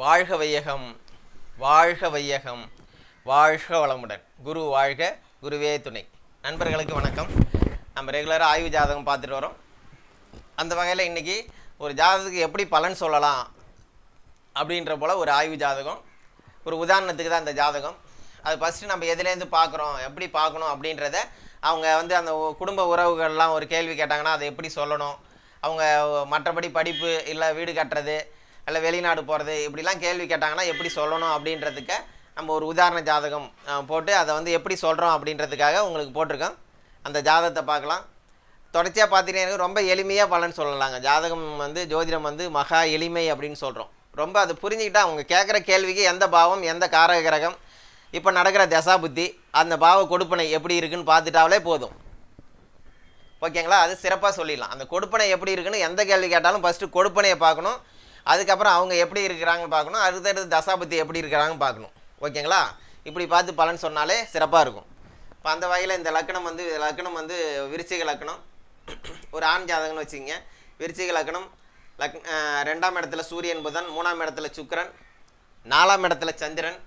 வாழ்க வையகம் வாழ்க வையகம் வாழ்க வளமுடன். குரு வாழ்க குருவே துணை. நண்பர்களுக்கு வணக்கம். நம்ம ரெகுலராக ஆய்வு ஜாதகம் பார்த்துட்டு வரோம். அந்த வகையில் இன்றைக்கி ஒரு ஜாதகத்துக்கு எப்படி பலன் சொல்லலாம் அப்படின்ற போல் ஒரு ஆய்வு ஜாதகம் ஒரு உதாரணத்துக்கு தான் அந்த ஜாதகம். அது ஃபஸ்ட்டு நம்ம எதுலேருந்து பார்க்குறோம் எப்படி பார்க்கணும் அப்படின்றத அவங்க வந்து அந்த குடும்ப உறவுகள்லாம் ஒரு கேள்வி கேட்டாங்கன்னா அதை எப்படி சொல்லணும்? அவங்க மற்றபடி படிப்பு இல்லை வீடு கட்டுறது இல்லை வெளிநாடு போகிறது இப்படிலாம் கேள்வி கேட்டாங்கன்னா எப்படி சொல்லணும் அப்படின்றதுக்கு நம்ம ஒரு உதாரண ஜாதகம் போட்டு அதை வந்து எப்படி சொல்கிறோம் அப்படின்றதுக்காக உங்களுக்கு போட்டிருக்கோம். அந்த ஜாதகத்தை பார்க்கலாம். தொடர்ச்சியாக பார்த்தீங்கன்னா ரொம்ப எளிமையாக பலன் சொல்லலாங்க. ஜாதகம் வந்து ஜோதிடம் வந்து மகா எளிமை அப்படின்னு சொல்கிறோம் ரொம்ப அது புரிஞ்சுக்கிட்டா அவங்க கேட்குற கேள்விக்கு எந்த பாவம் எந்த காரக கிரகம் இப்போ நடக்கிற தசா புத்தி அந்த பாவ கொடுப்பனை எப்படி இருக்குன்னு பார்த்துட்டாலே போதும். ஓகேங்களா? அது சிறப்பாக சொல்லிடலாம். அந்த கொடுப்பனை எப்படி இருக்குன்னு எந்த கேள்வி கேட்டாலும் ஃபஸ்ட்டு கொடுப்பனையை பார்க்கணும். அதுக்கப்புறம் அவங்க எப்படி இருக்கிறாங்கன்னு பார்க்கணும். அடுத்தடுத்து தசாபதி எப்படி இருக்கிறாங்கன்னு பார்க்கணும். ஓகேங்களா? இப்படி பார்த்து பலன் சொன்னாலே சிறப்பாக இருக்கும். இப்போ அந்த வகையில் இந்த லக்கணம் வந்து லக்கணம் வந்து விருச்சிக லக்கணம். ஒரு ஆண் ஜாதகம்னு வச்சுக்கோங்க. விருச்சிக லக்கணம் லக் ரெண்டாம் இடத்துல சூரியன் புதன் மூணாம் இடத்துல சுக்கரன் நாலாம் இடத்துல சந்திரன்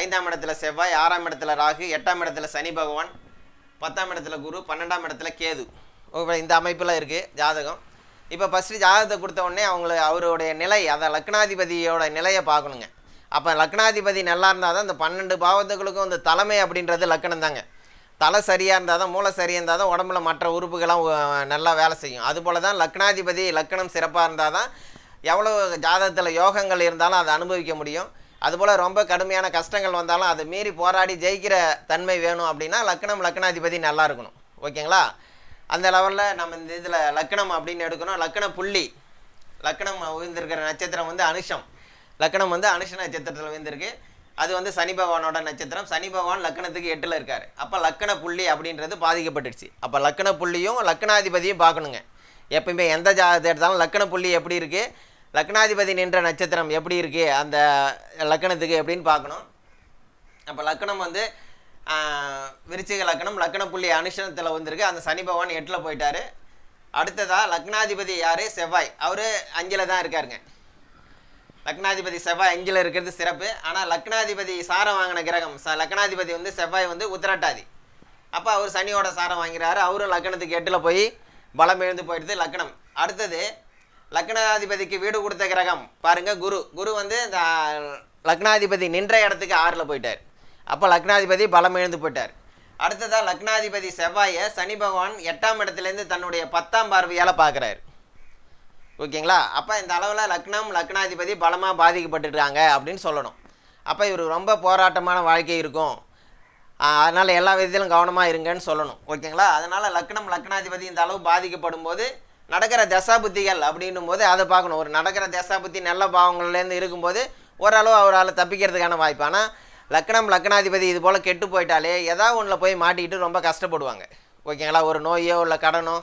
ஐந்தாம் இடத்துல செவ்வாய் ஆறாம் இடத்துல ராகு எட்டாம் இடத்துல சனி பகவான் பத்தாம் இடத்துல குரு பன்னெண்டாம் இடத்துல கேது. இந்த அமைப்பில் இருக்குது ஜாதகம். இப்போ ஃபஸ்ட்டு ஜாதகத்தை கொடுத்த உடனே அவங்கள அவருடைய நிலை அதை லக்னாதிபதியோட நிலையை பார்க்கணுங்க. அப்போ லக்னாதிபதி நல்லா இருந்தால் தான் இந்த பன்னெண்டு பாவத்துகளுக்கும் இந்த தலைமை அப்படின்றது லக்கணம் தாங்க. தலை சரியாக இருந்தால் தான் மூளை சரியாக இருந்தால் தான் உடம்புல மற்ற உறுப்புகள்லாம் நல்லா வேலை செய்யும். அதுபோல் தான் லக்னாதிபதி லக்கணம் சிறப்பாக இருந்தால் தான் எவ்வளோ ஜாதகத்தில் யோகங்கள் இருந்தாலும் அதை அனுபவிக்க முடியும். அதுபோல் ரொம்ப கடுமையான கஷ்டங்கள் வந்தாலும் அதை மீறி போராடி ஜெயிக்கிற தன்மை வேணும் அப்படின்னா லக்னம் லக்னாதிபதி நல்லா இருக்கணும். ஓகேங்களா? அந்த லெவலில் நம்ம இந்த இதில் லக்னம் அப்படின்னு எடுக்கணும். லக்ன புள்ளி. லக்னம் உயர்ந்திருக்கிற நட்சத்திரம் வந்து அனுஷம். லக்னம் வந்து அனுஷ நட்சத்திரத்தில் உயர்ந்திருக்கு. அது வந்து சனி பகவானோட நட்சத்திரம். சனி பகவான் லக்னத்துக்கு எட்டில் இருக்கார். அப்போ லக்கண புள்ளி அப்படின்றது பாதிக்கப்பட்டுடுச்சு. அப்போ லக்கண புள்ளியும் லக்னாதிபதியும் பார்க்கணுங்க. எப்பயுமே எந்த ஜாதகத்தை எடுத்தாலும் லக்கண புள்ளி எப்படி இருக்குது லக்னாதிபதி நின்ற நட்சத்திரம் எப்படி இருக்குது அந்த லக்கணத்துக்கு எப்படின்னு பார்க்கணும். அப்போ லக்கணம் வந்து விருச்சிக லக்னம் லக்ன புள்ளி அனுஷனத்தில் வந்திருக்கு. அந்த சனி பகவான் எட்டில் போயிட்டாரு. அடுத்ததாக லக்னாதிபதி யார்? செவ்வாய். அவர் அஞ்சில் தான் இருக்காருங்க. லக்னாதிபதி செவ்வாய் அஞ்சில் இருக்கிறது சிறப்பு. ஆனால் லக்னாதிபதி சாரம் வாங்கின கிரகம் ச லக்னாதிபதி வந்து செவ்வாய் வந்து உத்திரட்டாதி. அப்போ அவர் சனியோட சாரம் வாங்கிறாரு. அவரும் லக்னத்துக்கு எட்டில் போய் பலம் எழுந்து போயிடுது லக்னம். அடுத்தது லக்னாதிபதிக்கு வீடு கொடுத்த கிரகம். பாருங்கள் குரு. குரு வந்து இந்த லக்னாதிபதி நின்ற இடத்துக்கு ஆறில் போயிட்டார். அப்போ லக்னாதிபதி பலம் எழுந்து போயிட்டார். அடுத்ததாக லக்னாதிபதி செவ்வாயை சனி பகவான் எட்டாம் இடத்துலேருந்து தன்னுடைய பத்தாம் பார்வையால் பார்க்குறாரு ஓகேங்களா? அப்போ இந்த அளவில் லக்னம் லக்னாதிபதி பலமாக பாதிக்கப்பட்டுருக்காங்க அப்படின்னு சொல்லணும். அப்போ இவர் ரொம்ப போராட்டமான வாழ்க்கை இருக்கும். அதனால் எல்லா விதத்திலும் கவனமாக இருங்கன்னு சொல்லணும். ஓகேங்களா? அதனால் லக்னம் லக்னாதிபதி இந்த அளவு பாதிக்கப்படும் போது நடக்கிற தசாபுத்திகள் அப்படின்னும் போது அதை பார்க்கணும். ஒரு நடக்கிற தசாபுத்தி நல்ல பாவங்கள்லேருந்து இருக்கும்போது ஓரளவு அவரால் தப்பிக்கிறதுக்கான வாய்ப்பு. ஆனால் லக்னம் லக்னாதிபதி இது போல் கெட்டு போயிட்டாலே ஏதாவது ஒன்றில் போய் மாட்டிக்கிட்டு ரொம்ப கஷ்டப்படுவாங்க. ஓகேங்களா? ஒரு நோயோ இல்லை கடனோ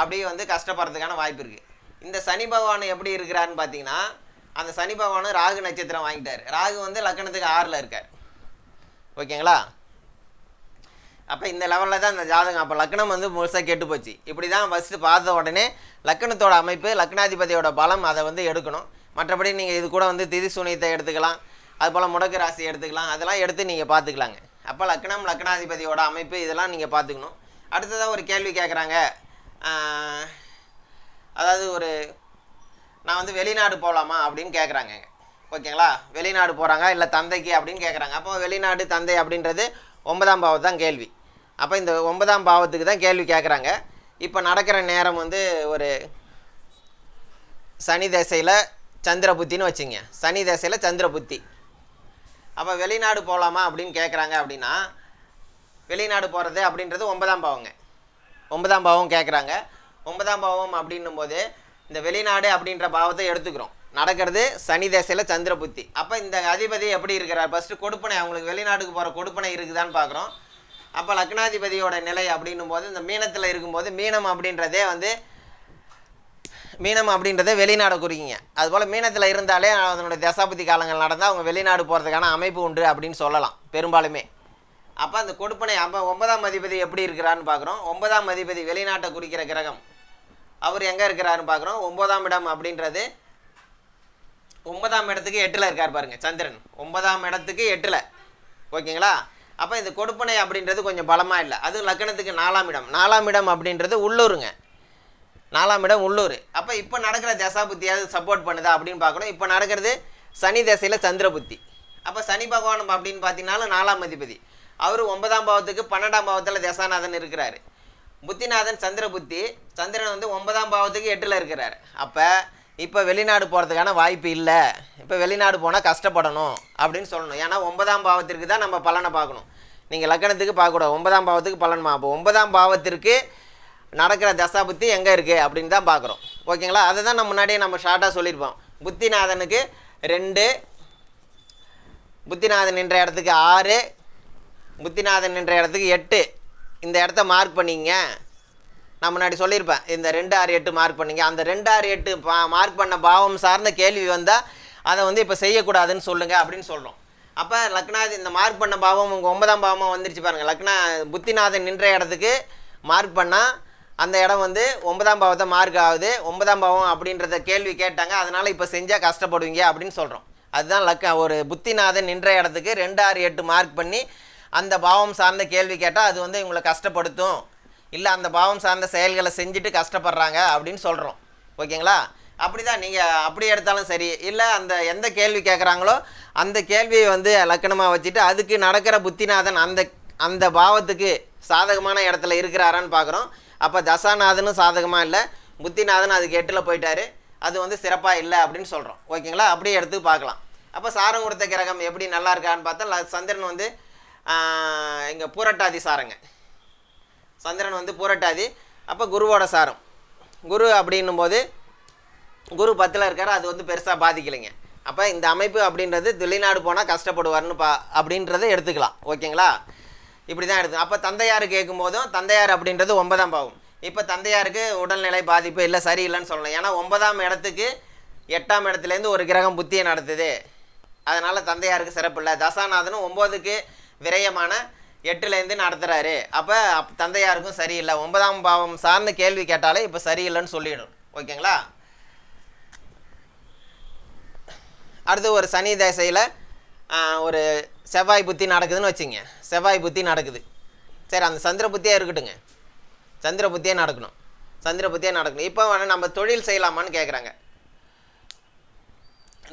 அப்படியே வந்து கஷ்டப்படுறதுக்கான வாய்ப்பு இருக்குது இந்த சனி பகவான் எப்படி இருக்கிறாருன்னு பார்த்தீங்கன்னா அந்த சனி பகவானும் ராகு நட்சத்திரம் வாங்கிட்டார். ராகு வந்து லக்னத்துக்கு ஆறில் இருக்கார். ஓகேங்களா? அப்போ இந்த லெவலில் தான் இந்த ஜாதகம். அப்போ லக்னம் வந்து முழுசாக கெட்டு போச்சு. இப்படி தான் ஃபஸ்ட்டு பார்த்த உடனே லக்னத்தோட அமைப்பு லக்னாதிபதியோட பலம் அதை வந்து எடுக்கணும். மற்றபடி நீங்கள் இது கூட வந்து திதி சுனியத்தை எடுத்துக்கலாம். அதுபோல் முடக்கு ராசி எடுத்துக்கலாம். அதெல்லாம் எடுத்து நீங்கள் பார்த்துக்கலாங்க. அப்போ லக்னம் லக்னாதிபதியோட அமைப்பு இதெல்லாம் நீங்கள் பார்த்துக்கணும். அடுத்ததாக ஒரு கேள்வி கேட்குறாங்க அதாவது ஒரு நான் வந்து வெளிநாடு போகலாமா அப்படின்னு கேட்குறாங்க ஓகேங்களா? வெளிநாடு போகிறாங்க இல்லை தந்தைக்கு அப்படின்னு கேட்குறாங்க அப்போ வெளிநாடு தந்தை அப்படின்றது ஒன்பதாம் பாவம் தான் கேள்வி. அப்போ இந்த ஒன்பதாம் பாவத்துக்கு தான் கேள்வி கேட்குறாங்க இப்போ நடக்கிற நேரம் வந்து ஒரு சனி தசையில் சந்திர புத்தின்னு வச்சுங்க. சனி தசையில் சந்திர புத்தி அப்போ வெளிநாடு போகலாமா அப்படின்னு கேட்குறாங்க அப்படின்னா வெளிநாடு போகிறது அப்படின்றது ஒன்பதாம் பாவங்க. ஒன்பதாம் பாவம் கேட்குறாங்க ஒன்பதாம் பாவம் அப்படின்னும் போது இந்த வெளிநாடு அப்படின்ற பாவத்தை எடுத்துக்கிறோம். நடக்கிறது சனி தேசையில் சந்திர புத்தி. அப்போ இந்த அதிபதி எப்படி இருக்கிறார்? ஃபஸ்ட்டு கொடுப்பனை அவங்களுக்கு வெளிநாட்டுக்கு போகிற கொடுப்பனை இருக்குதான்னு பார்க்குறோம் அப்போ லக்னாதிபதியோட நிலை அப்படின்னும் போது இந்த மீனத்தில் இருக்கும்போது மீனம் அப்படின்றதே வந்து மீனம் அப்படின்றத வெளிநாடு குறிக்கிங்க. அதுபோல் மீனத்தில் இருந்தாலே அதனுடைய தசாபதி காலங்கள் நடந்தால் அவங்க வெளிநாடு போகிறதுக்கான அமைப்பு உண்டு அப்படின்னு சொல்லலாம் பெரும்பாலுமே. அப்போ அந்த கொடுப்பனை அப்போ ஒன்பதாம் அதிபதி எப்படி இருக்கிறான்னு பார்க்குறோம் ஒன்பதாம் அதிபதி வெளிநாட்டை குறிக்கிற கிரகம். அவர் எங்கே இருக்கிறாருன்னு பார்க்குறோம் ஒன்பதாம் இடம் அப்படின்றது ஒன்பதாம் இடத்துக்கு எட்டில் இருக்கார் பாருங்க சந்திரன். ஒன்பதாம் இடத்துக்கு எட்டில். ஓகேங்களா? அப்போ இந்த கொடுப்பனை அப்படின்றது கொஞ்சம் பலமாக இல்லை. அது லக்னத்துக்கு நாலாம் இடம். நாலாம் இடம் அப்படின்றது உள்ளூருங்க. நாலாம் இடம் உள்ளூர். அப்போ இப்போ நடக்கிற தசா புத்தியாவது சப்போர்ட் பண்ணுதா அப்படின்னு பார்க்கணும். இப்போ நடக்கிறது சனி தசையில் சந்திர புத்தி. அப்போ சனி பகவான் அப்படின்னு பார்த்தீங்கன்னாலும் நாலாம் அதிபதி. அவர் ஒன்பதாம் பாவத்துக்கு பன்னெண்டாம் பாவத்தில் தசாநாதன் இருக்கிறார். புத்திநாதன் சந்திர புத்தி. சந்திரன் வந்து ஒன்பதாம் பாவத்துக்கு எட்டில் இருக்கிறார். அப்போ இப்போ வெளிநாடு போகிறதுக்கான வாய்ப்பு இல்லை. இப்போ வெளிநாடு போனால் கஷ்டப்படணும் அப்படின்னு சொல்லணும். ஏன்னா ஒன்பதாம் பாவத்திற்கு தான் நம்ம பலனை பார்க்கணும். நீங்கள் லக்கணத்துக்கு பார்க்கக்கூடாது. ஒன்பதாம் பாவத்துக்கு பலன் அப்போ ஒன்பதாம் பாவத்திற்கு நடக்கிற தசா புத்தி எங்கே இருக்குது அப்படின்னு தான் பார்க்குறோம். ஓகேங்களா? அதை தான் நம்ம முன்னாடியே நம்ம ஷார்ட்டாக சொல்லியிருப்போம். புத்திநாதனுக்கு ரெண்டு புத்திநாதன் என்ற இடத்துக்கு ஆறு புத்திநாதன் என்ற இடத்துக்கு எட்டு. இந்த இடத்த மார்க் பண்ணிங்க. நான் முன்னாடி சொல்லியிருப்பேன். இந்த ரெண்டு ஆறு எட்டு மார்க் பண்ணிங்க. அந்த ரெண்டு ஆறு எட்டு பா மார்க் பண்ண பாவம் சார்ந்த கேள்வி வந்தால் அதை வந்து இப்போ செய்யக்கூடாதுன்னு சொல்லுங்கள் அப்படின்னு சொல்கிறோம் அப்போ லக்னாதி இந்த மார்க் பண்ண பாவம் உங்கள் ஒன்பதாம் பாவமாக வந்துருச்சு பாருங்கள் லக்னா புத்திநாதன் நின்ற இடத்துக்கு மார்க் பண்ணால் அந்த இடம் வந்து ஒன்பதாம் பாவத்தை மார்க் ஆகுது. ஒன்பதாம் பாவம் அப்படின்றத கேள்வி கேட்டாங்க. அதனால் இப்போ செஞ்சால் கஷ்டப்படுவீங்க அப்படின்னு சொல்கிறோம் அதுதான் லக்க ஒரு புத்திநாதன் நின்ற இடத்துக்கு ரெண்டு ஆறு எட்டு மார்க் பண்ணி அந்த பாவம் சார்ந்த கேள்வி கேட்டால் அது வந்து இவங்களை கஷ்டப்படுத்தும். இல்லை அந்த பாவம் சார்ந்த செயல்களை செஞ்சுட்டு கஷ்டப்படுறாங்க அப்படின்னு சொல்கிறோம் ஓகேங்களா? அப்படி தான் நீங்கள் அப்படி எடுத்தாலும் சரி. இல்லை அந்த எந்த கேள்வி கேட்குறாங்களோ அந்த கேள்வியை வந்து லக்கணமாக வச்சுட்டு அதுக்கு நடக்கிற புத்திநாதன் அந்த அந்த பாவத்துக்கு சாதகமான இடத்துல இருக்கிறாரான்னு பார்க்குறோம் அப்போ தசாநாதனும் சாதகமாக இல்லை. புத்திநாதன் அதுக்கு எட்டில் போயிட்டாரு. அது வந்து சிறப்பாக இல்லை அப்படின்னு சொல்கிறோம் ஓகேங்களா? அப்படியே எடுத்து பார்க்கலாம். அப்போ சாரம் கொடுத்த கிரகம் எப்படி நல்லா இருக்கான்னு பார்த்தா சந்திரன் வந்து இங்கே பூரட்டாதி சாரங்க. சந்திரன் வந்து பூரட்டாதி. அப்போ குருவோட சாரம். குரு அப்படின்னும் போது குரு பத்தில் இருக்கார். அது வந்து பெருசாக பாதிக்கலைங்க. அப்போ இந்த அமைப்பு அப்படின்றது வெளிநாடு போனால் கஷ்டப்படுவார்னு பா அப்படின்றத எடுத்துக்கலாம். ஓகேங்களா? இப்படி தான் இருக்குது அப்போ தந்தையார் கேட்கும்போதும் தந்தையார் அப்படின்றது ஒன்பதாம் பாவம். இப்போ தந்தையாருக்கு உடல்நிலை பாதிப்பு இல்லை சரியில்லைன்னு சொல்லணும். ஏன்னா ஒன்பதாம் இடத்துக்கு எட்டாம் இடத்துலேருந்து ஒரு கிரகம் புத்தியை நடத்துது. அதனால் தந்தையாருக்கு சிறப்பு இல்லை. தசாநாதனும் ஒம்போதுக்கு விரயமான எட்டுலேருந்து நடத்துகிறாரு அப்போ அப் தந்தையாருக்கும் சரியில்லை. ஒன்பதாம் பாவம் சார்ந்த கேள்வி கேட்டாலே இப்போ சரியில்லைன்னு சொல்லிடும் ஓகேங்களா? அடுத்து ஒரு சனி தசையில் ஒரு செவ்வாய் புத்தி நடக்குதுன்னு வச்சுங்க. செவ்வாய் புத்தி நடக்குது. சரி அந்த சந்திர புத்தியே இருக்கட்டுங்க. சந்திர புத்தியே நடக்கணும். சந்திர புத்தியே நடக்கணும். இப்போ வேணால் நம்ம தொழில் செய்யலாமான்னு கேட்குறாங்க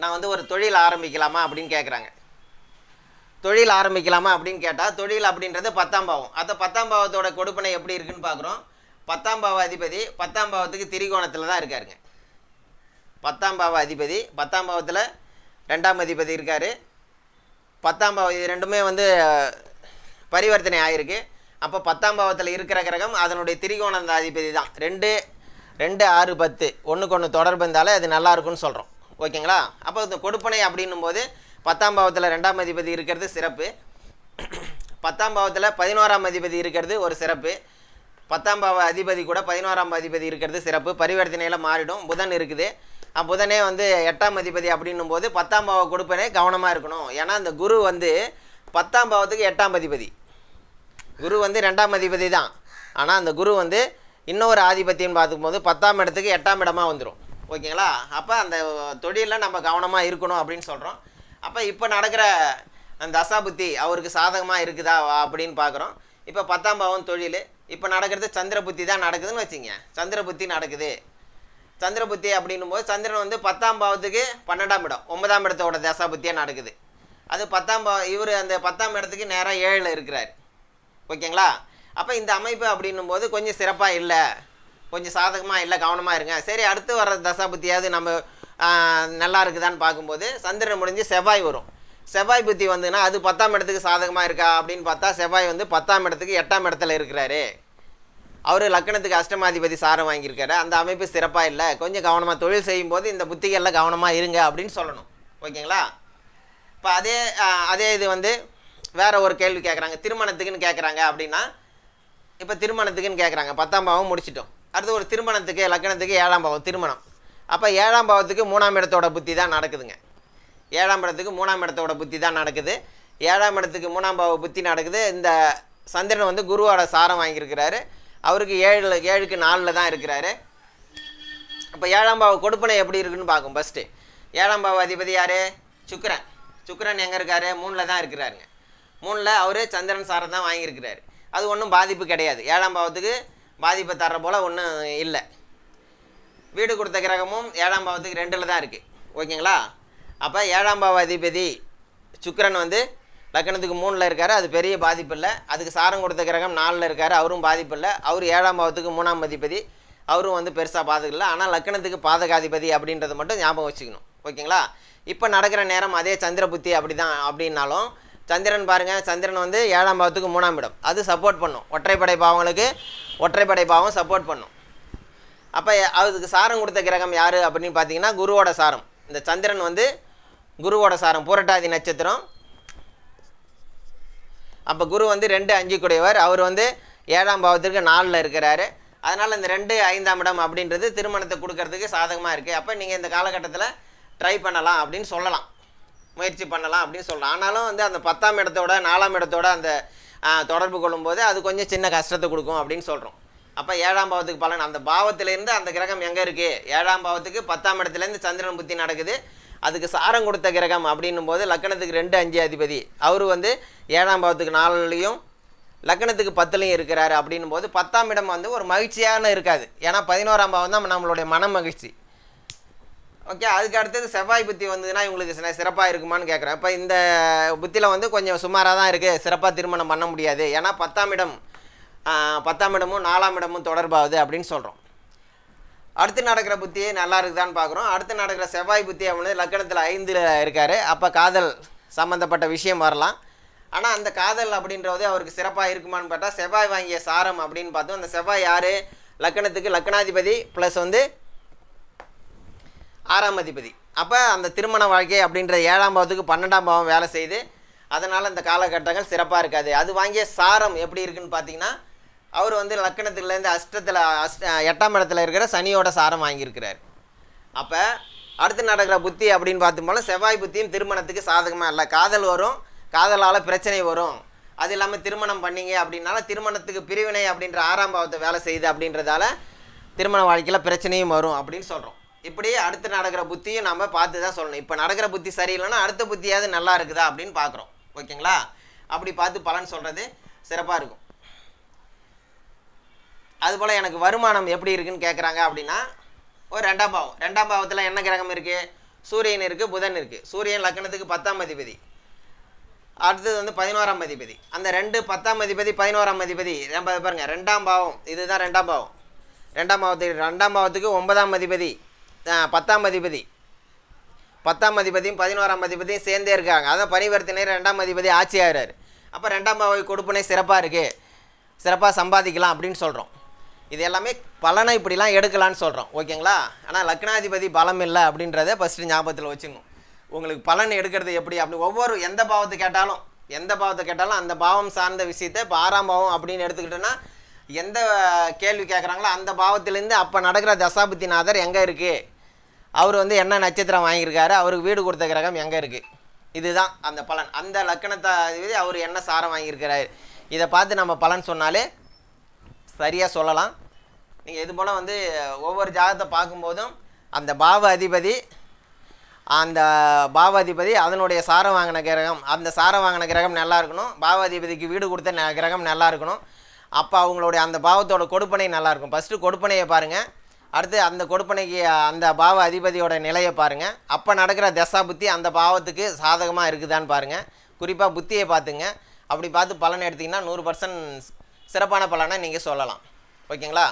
நான் வந்து ஒரு தொழில் ஆரம்பிக்கலாமா அப்படின்னு கேட்குறாங்க தொழில் ஆரம்பிக்கலாமா அப்படின்னு கேட்டால் தொழில் அப்படின்றது பத்தாம் பாவம். அந்த பத்தாம் பாவத்தோட கொடுப்பனை எப்படி இருக்குன்னு பார்க்குறோம் பத்தாம் பாவ அதிபதி பத்தாம் பாவத்துக்கு திரிகோணத்தில் தான் இருக்காருங்க. பத்தாம் பாவ அதிபதி பத்தாம் பாவத்தில் ரெண்டாம் அதிபதி இருக்கார். பத்தாம் பாவம் இது ரெண்டுமே வந்து பரிவர்த்தனை ஆகிருக்கு அப்போ பத்தாம் பாவத்தில் இருக்கிற கிரகம் அதனுடைய திரிகோண அதிபதி தான். ரெண்டு ரெண்டு ஆறு பத்து. ஒன்றுக்கு ஒன்று தொடர்பு இருந்தாலே அது நல்லாயிருக்குன்னு சொல்கிறோம் ஓகேங்களா? அப்போ இந்த கொடுப்பனை அப்படின்னும் போது பத்தாம் பாவத்தில் ரெண்டாம் அதிபதி இருக்கிறது சிறப்பு. பத்தாம் பாவத்தில் பதினோராம் அதிபதி இருக்கிறது ஒரு சிறப்பு. பத்தாம் பாவ அதிபதி கூட பதினோராம் அதிபதி இருக்கிறது சிறப்பு. பரிவர்த்தனையில் மாறிடும். புதன் இருக்குது. புதனே வந்து எட்டாம் அதிபதி அப்படின்னும் போது பத்தாம் பாவ கொடுப்பனே கவனமாக இருக்கணும். ஏன்னா அந்த குரு வந்து பத்தாம் பாவத்துக்கு எட்டாம் அதிபதி. குரு வந்து ரெண்டாம் அதிபதி தான். ஆனால் அந்த குரு வந்து இன்னொரு ஆதிபத்தியம் பார்த்துக்கும்போது பத்தாம் இடத்துக்கு எட்டாம் இடமாக வந்துடும் ஓகேங்களா? அப்போ அந்த தொழிலில் நம்ம கவனமாக இருக்கணும் அப்படின்னு சொல்கிறோம் அப்போ இப்போ நடக்கிற அந்த தசாபுத்தி அவருக்கு சாதகமாக இருக்குதா அப்படின்னு பார்க்குறோம். இப்போ பத்தாம் பாவம் தொழில். இப்போ நடக்கிறது சந்திர புத்தி தான் நடக்குதுன்னு வச்சுங்க சந்திர புத்தி நடக்குது. சந்திர புத்தி அப்படின்னும் போது சந்திரன் வந்து பத்தாம் பாவத்துக்கு பன்னெண்டாம் இடம் ஒன்பதாம் இடத்தோட தசா புத்தியாக நடக்குது. அது பத்தாம் பாவ இவர் அந்த பத்தாம் இடத்துக்கு நேராக ஏழில் இருக்கிறார். ஓகேங்களா? அப்போ இந்த அமைப்பு அப்படின்னும் போது கொஞ்சம் சிறப்பாக இல்லை. கொஞ்சம் சாதகமாக இல்லை கவனமாக இருங்க. சரி அடுத்து வர தசா புத்தியாவது நம்ம நல்லா இருக்குதான்னு பார்க்கும்போது சந்திரன் முடிஞ்சு செவ்வாய் வரும். செவ்வாய் புத்தி வந்துன்னா அது பத்தாம் இடத்துக்கு சாதகமாக இருக்கா அப்படின்னு பார்த்தா செவ்வாய் வந்து பத்தாம் இடத்துக்கு எட்டாம் இடத்துல இருக்கிறாரு. அவர் லக்கணத்துக்கு அஷ்டமாதிபதி சாரம் வாங்கியிருக்காரு. அந்த அமைப்பு சிறப்பாக இல்லை. கொஞ்சம் கவனமாக தொழில் செய்யும்போது இந்த புத்திகளில் கவனமாக இருங்க அப்படின்னு சொல்லணும். ஓகேங்களா? இப்போ அதே அதே இது வந்து வேற ஒரு கேள்வி கேட்குறாங்க திருமணத்துக்குன்னு கேட்குறாங்க அப்படின்னா இப்போ திருமணத்துக்குன்னு கேட்குறாங்க பத்தாம் பாவம் முடிச்சிட்டோம். அடுத்து ஒரு திருமணத்துக்கு லக்கணத்துக்கு ஏழாம் பாவம் திருமணம். அப்போ ஏழாம் பாவத்துக்கு மூணாம் இடத்தோட புத்தி தான் நடக்குதுங்க. ஏழாம் இடத்துக்கு மூணாம் இடத்தோட புத்தி தான் நடக்குது. ஏழாம் இடத்துக்கு மூணாம் பாவ புத்தி நடக்குது. இந்த சந்திரன் வந்து குருவோட சாரம் வாங்கியிருக்கிறாரு. அவருக்கு ஏழு ஏழுக்கு நாலில் தான் இருக்கிறாரு. அப்போ ஏழாம் பாவ கொடுப்பனை எப்படி இருக்குன்னு பார்க்கும் ஃபஸ்ட்டு ஏழாம் பாவ அதிபதி யார்? சுக்கரன். சுக்கரன் எங்கே இருக்காரு? மூணில் தான் இருக்கிறாருங்க. மூணில் அவர் சந்திரன் சாரை தான் வாங்கியிருக்கிறாரு. அது ஒன்றும் பாதிப்பு கிடையாது. ஏழாம் பாவத்துக்கு பாதிப்பை தர்ற போல் ஒன்றும் இல்லை. வீடு கொடுத்த கிரகமும் ஏழாம் பாவத்துக்கு ரெண்டில் தான் இருக்குது ஓகேங்களா? அப்போ ஏழாம் பாவ அதிபதி சுக்கரன் வந்து லக்னத்துக்கு மூணில் இருக்கார் அது பெரிய பாதிப்பு இல்லை அதுக்கு சாரம் கொடுத்த கிரகம் நாலில் இருக்கார் அவரும் பாதிப்பு இல்லை அவர் ஏழாம் பாவத்துக்கு மூணாம் அதிபதி. அவரும் வந்து பெருசாக பாதுகல ஆனால் லக்னத்துக்கு பாதகாதிபதி அப்படின்றத மட்டும் ஞாபகம் வச்சுக்கணும். ஓகேங்களா? இப்போ நடக்கிற நேரம் அதே சந்திர புத்தி அப்படி தான் அப்படின்னாலும் சந்திரன் பாருங்கள் சந்திரன் வந்து ஏழாம் பாவத்துக்கு மூணாம் இடம். அது சப்போர்ட் பண்ணும். ஒற்றைப்படை பாவங்களுக்கு ஒற்றைப்படை பாவம் சப்போர்ட் பண்ணும். அப்போ அதுக்கு சாரம் கொடுத்த கிரகம் யார் அப்படின்னு பார்த்தீங்கன்னா குருவோட சாரம். இந்த சந்திரன் வந்து குருவோட சாரம். பூரட்டாதி நட்சத்திரம். அப்போ குரு வந்து ரெண்டு அஞ்சு கூடையவர் அவர் வந்து ஏழாம் பாவத்திற்கு நாலில் இருக்கிறாரு. அதனால் இந்த ரெண்டு ஐந்தாம் இடம் அப்படின்றது திருமணத்தை கொடுக்கறதுக்கு சாதகமாக இருக்குது அப்போ நீங்கள் இந்த காலகட்டத்தில் ட்ரை பண்ணலாம் அப்படின்னு சொல்லலாம். முயற்சி பண்ணலாம் அப்படின்னு சொல்லலாம். ஆனாலும் வந்து அந்த பத்தாம் இடத்தோட நாலாம் இடத்தோட அந்த தொடர்பு கொள்ளும்போது அது கொஞ்சம் சின்ன கஷ்டத்தை கொடுக்கும் அப்படின்னு சொல்கிறோம் அப்போ ஏழாம் பாவத்துக்கு பலன். அந்த பாவத்திலேருந்து அந்த கிரகம் எங்கே இருக்குது ஏழாம் பாவத்துக்கு பத்தாம் இடத்துலேருந்து சந்திரன் புத்தி நடக்குது. அதுக்கு சாரம் கொடுத்த கிரகம் அப்படின்னும் போது லக்கணத்துக்கு ரெண்டு அஞ்சு அதிபதி. அவர் வந்து ஏழாம் பாவத்துக்கு நாலுலையும் லக்னத்துக்கு பத்துலையும் இருக்கிறார் அப்படின்னும் போது பத்தாம் இடம் வந்து ஒரு மகிழ்ச்சியான இருக்காது. ஏன்னா பதினோராம் பாவம் தான் நம்மளுடைய மன மகிழ்ச்சி. ஓகே அதுக்கு அடுத்தது செவ்வாய் புத்தி வந்ததுன்னா இவங்களுக்கு சில சிறப்பாக இருக்குமான்னு கேட்குறேன் இப்போ இந்த புத்தியில் வந்து கொஞ்சம் சுமாராக தான் இருக்குது சிறப்பாக திருமணம் பண்ண முடியாது. ஏன்னா பத்தாம் இடம் பத்தாம் இடமும் நாலாம் இடமும் தொடர்பாகுது அப்படின்னு சொல்கிறோம் அடுத்து நடக்கிற புத்தி நல்லா இருக்குதான்னு பார்க்குறோம். அடுத்து நடக்கிற செவ்வாய் புத்தி அப்படின்னு லக்கணத்தில் ஐந்தில் இருக்கார். அப்போ காதல் சம்மந்தப்பட்ட விஷயம் வரலாம். ஆனால் அந்த காதல் அப்படின்றது அவருக்கு சிறப்பாக இருக்குமான்னு பார்த்தா செவ்வாய் வாங்கிய சாரம் அப்படின்னு பார்த்தோம். அந்த செவ்வாய் யார்? லக்கணத்துக்கு லக்கணாதிபதி ப்ளஸ் வந்து ஆறாம் அதிபதி. அப்போ அந்த திருமண வாழ்க்கை அப்படின்ற ஏழாம் பாவத்துக்கு பன்னெண்டாம் பாவம் வேலை செய்து அதனால் அந்த காலகட்டங்கள் சிறப்பாக இருக்காது. அது வாங்கிய சாரம் எப்படி இருக்குன்னு பார்த்தீங்கன்னா அவர் வந்து லக்கணத்துலேருந்து அஷ்டத்தில் அஷ்ட எட்டாம் இடத்துல இருக்கிற சனியோட சாரம் வாங்கியிருக்கிறார். அப்போ அடுத்து நடக்கிற புத்தி அப்படின்னு பார்த்தும்போல செவ்வாய் புத்தியும் திருமணத்துக்கு சாதகமாக இல்லை. காதல் வரும் காதலால் பிரச்சனை வரும். அது இல்லாமல் திருமணம் பண்ணீங்க அப்படின்னால திருமணத்துக்கு பிரிவினை அப்படின்ற ஆறாம் பாவத்தை வேலை செய்யுது அப்படின்றதால திருமண வாழ்க்கையில் பிரச்சனையும் வரும் அப்படின்னு சொல்கிறோம் இப்படி அடுத்து நடக்கிற புத்தியும் நம்ம பார்த்து தான் சொல்லணும். இப்போ நடக்கிற புத்தி சரியில்லைன்னா அடுத்த புத்தியாவது நல்லா இருக்குதா அப்படின்னு பார்க்குறோம். ஓகேங்களா? அப்படி பார்த்து பலன் சொல்கிறது சிறப்பாக இருக்கும். அதுபோல் எனக்கு வருமானம் எப்படி இருக்குன்னு கேட்குறாங்க அப்படின்னா ஒரு ரெண்டாம் பாவம். ரெண்டாம் பாவத்தில் என்ன கிரகம் இருக்குது சூரியன் இருக்குது புதன் இருக்குது சூரியன் லக்னத்துக்கு பத்தாம் அதிபதி. அடுத்தது வந்து பதினோராம் அதிபதி. அந்த ரெண்டு பத்தாம் அதிபதி பதினோராம் அதிபதி பாருங்கள் ரெண்டாம் பாவம். இதுதான் ரெண்டாம் பாவம். ரெண்டாம் பாவத்துக்கு ரெண்டாம் பாவத்துக்கு ஒன்பதாம் அதிபதி பத்தாம் அதிபதி. பத்தாம் அதிபதியும் பதினோராம் அதிபதியும் சேர்ந்தே இருக்காங்க. அதான் பரிவர்த்தனை ரெண்டாம் அதிபதி ஆட்சி அப்போ ரெண்டாம் பாவை கொடுப்பனை சிறப்பாக இருக்குது சிறப்பாக சம்பாதிக்கலாம் அப்படின்னு சொல்கிறோம் இது எல்லாமே பலனை இப்படிலாம் எடுக்கலான்னு சொல்கிறோம் ஓகேங்களா? ஆனால் லக்னாதிபதி பலம் இல்லை அப்படின்றத ஃபஸ்ட்டு ஞாபகத்தில் வச்சுக்கணும். உங்களுக்கு பலன் எடுக்கிறது எப்படி? அப்படி ஒவ்வொரு எந்த பாவத்தை கேட்டாலும் எந்த பாவத்தை கேட்டாலும் அந்த பாவம் சார்ந்த விஷயத்தை இப்போ ஆறாம் பாவம் அப்படின்னு எடுத்துக்கிட்டோன்னா எந்த கேள்வி கேட்குறாங்களோ அந்த பாவத்திலேருந்து அப்போ நடக்கிற தசாபுத்திநாதர் எங்கே இருக்குது அவர் வந்து என்ன நட்சத்திரம் வாங்கியிருக்காரு? அவருக்கு வீடு கொடுத்த கிரகம் எங்கே இருக்குது இதுதான் அந்த பலன். அந்த லக்கணத்தை அவர் என்ன சாரம் வாங்கியிருக்கிறாரு? இதை பார்த்து நம்ம பலன் சொன்னாலே சரியாக சொல்லலாம். நீங்கள் இது போல் வந்து ஒவ்வொரு ஜாதகத்தை பார்க்கும்போதும் அந்த பாவ அதிபதி அந்த பாவ அதிபதி அதனுடைய சாரம் வாங்கின கிரகம் அந்த சாரம் வாங்கின கிரகம் நல்லா இருக்கணும். பாவ அதிபதிக்கு வீடு கொடுத்த ந- கிரகம் நல்லா இருக்கணும். அப்போ அவங்களுடைய அந்த பாவத்தோட கொடுப்பனை நல்லாயிருக்கும் ஃபஸ்ட்டு கொடுப்பனையை பாருங்கள் அடுத்து அந்த கொடுப்பனைக்கு அந்த பாவ அதிபதியோட நிலையை பாருங்கள் அப்போ நடக்கிற தசா புத்தி அந்த பாவத்துக்கு சாதகமாக இருக்குதான்னு பாருங்கள் குறிப்பாக புத்தியை பார்த்துங்க. அப்படி பார்த்து பலன் எடுத்திங்கன்னா நூறு பர்சன்ட் சிறப்பான பலனை நீங்கள் சொல்லலாம். ஓகேங்களா?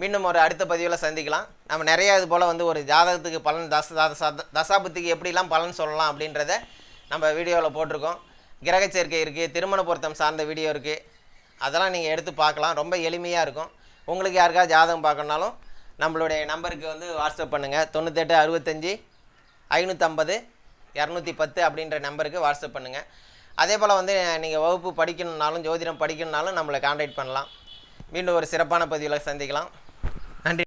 மீண்டும் ஒரு அடுத்த பதிவில் சந்திக்கலாம். நம்ம நிறைய இது போல் வந்து ஒரு ஜாதகத்துக்கு பலன் தச தசாபத்துக்கு எப்படிலாம் பலன் சொல்லலாம் அப்படின்றத நம்ம வீடியோவில் போட்டிருக்கோம். கிரக சேர்க்கை இருக்குது திருமண பொருத்தம் சார்ந்த வீடியோ இருக்குது அதெல்லாம் நீங்கள் எடுத்து பார்க்கலாம். ரொம்ப எளிமையாக இருக்கும். உங்களுக்கு யாருக்காவது ஜாதகம் பார்க்கணுனாலும் நம்மளுடைய நம்பருக்கு வந்து வாட்ஸ்அப் பண்ணுங்கள் தொண்ணூத்தெட்டு அறுபத்தஞ்சி ஐநூற்றம்பது இரநூத்தி பத்து அப்படின்ற நம்பருக்கு வாட்ஸ்அப் பண்ணுங்கள் அதே போல் வந்து நீங்கள் வகுப்பு படிக்கணுன்னாலும் ஜோதிடம் படிக்கணுன்னாலும் நம்மளை காண்டாக்ட் பண்ணலாம். மீண்டும் ஒரு சிறப்பான பதிவில் சந்திக்கலாம்.